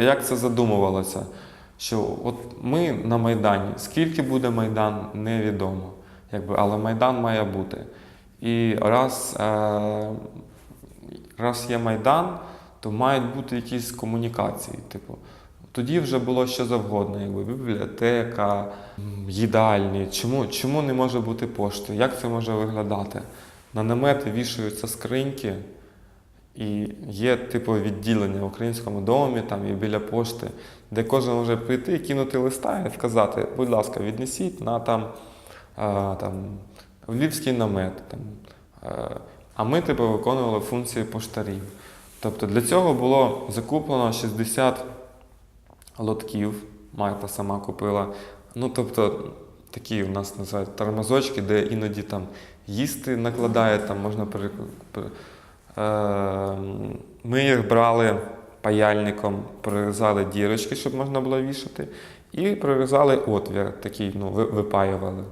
Як це задумувалося? Що от ми на Майдані, скільки буде Майдан, невідомо. Якби, але Майдан має бути. І раз, е, раз є Майдан, то мають бути якісь комунікації. Типу. Тоді вже було що завгодно, якби бібліотека, їдальні. Чому, чому не може бути пошти? Як це може виглядати? На намети вішаються скриньки, і є типу відділення в українському домі там і біля пошти, де кожен може прийти кинути листа і сказати, будь ласка, віднесіть на там, а, там львівський намет. Там, а ми типу виконували функції поштарів. Тобто для цього було закуплено 60 лотків, Марта сама купила. Ну, тобто, такі у нас називають тормозочки, де іноді там їсти накладає, там можна перек... Е, Ми їх брали паяльником, прорізали дірочки, щоб можна було вішати, і прорізали отвір, такий, ну, випаювали.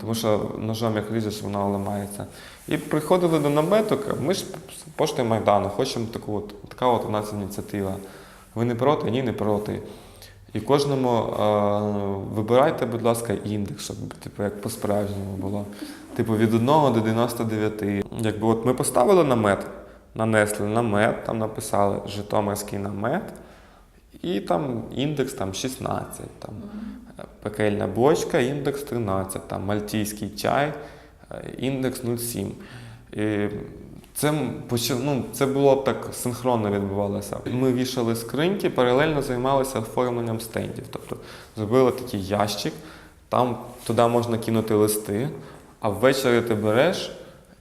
Тому що ножом як ріжеш, воно ламається. І приходили до намету, ми ж з пошти Майдану, хочемо таку от, така от у нас ініціатива. Ви не проти? Ні, не проти. І кожному е, вибирайте, будь ласка, індекс, щоб типу, як по-справжньому було. Типу від 1 до 99. Якби от ми поставили намет, нанесли намет, там написали Житомирський намет, і там індекс там 16. Там, е, пекельна бочка, індекс 13, там мальтійський чай, е, індекс 07. І це, ну, це було так синхронно відбувалося. Ми вішали скриньки, паралельно займалися оформленням стендів. Тобто зробили такий ящик, там туди можна кинути листи, а ввечері ти береш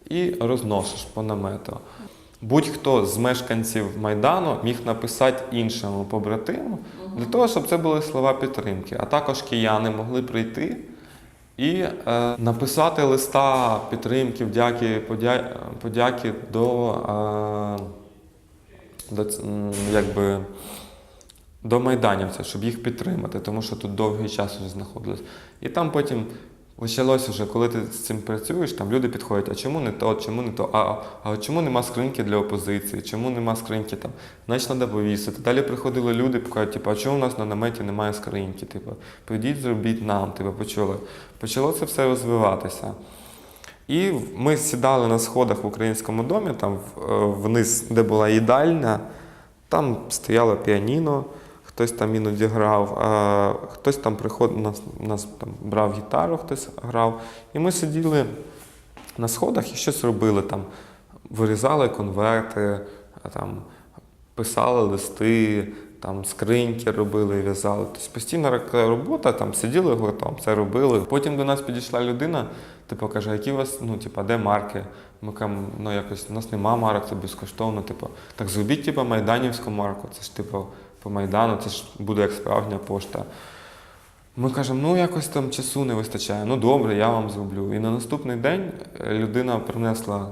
і розносиш по намету. Будь-хто з мешканців Майдану міг написати іншому побратиму для того, щоб це були слова підтримки. А також кияни могли прийти і е, написати листа підтримки, вдяки, подя, подяки до, е, до, якби, до майданівця, щоб їх підтримати, тому що тут довгий час вже знаходились. І там потім почалося вже, коли ти з цим працюєш, там люди підходять, а чому не то, чому не то, а, а чому нема скриньки для опозиції, чому нема скриньки там, значить треба повісити. Далі приходили люди, кажуть, типу, а чому у нас на наметі немає скриньки? Типу, прийдіть, зробіть нам, типу, почули. Почало це все розвиватися. І ми сідали на сходах в українському домі, там е, вниз, де була їдальня, там стояло піаніно, хтось там іноді грав, а хтось там приходив, нас, нас там брав гітару, хтось грав. І ми сиділи на сходах і щось робили там. Вирізали конверти, там, писали листи, там скриньки робили, в'язали. Тобто постійна робота, там сиділи гуртом, це робили. Потім до нас підійшла людина, типу, каже, які у вас, ну, типу, де марки? Ми кажемо, ну якось у нас нема марок, це безкоштовно. Типу, так зробіть, типу, майданівську марку. Це ж типу по Майдану, це ж буде як справжня пошта. Ми кажемо, ну якось там часу не вистачає. Ну добре, я вам зроблю. І на наступний день е, людина принесла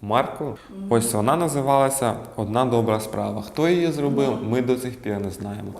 марку. Ось вона називалася Одна добра справа. Хто її зробив, ми до цих пір не знаємо.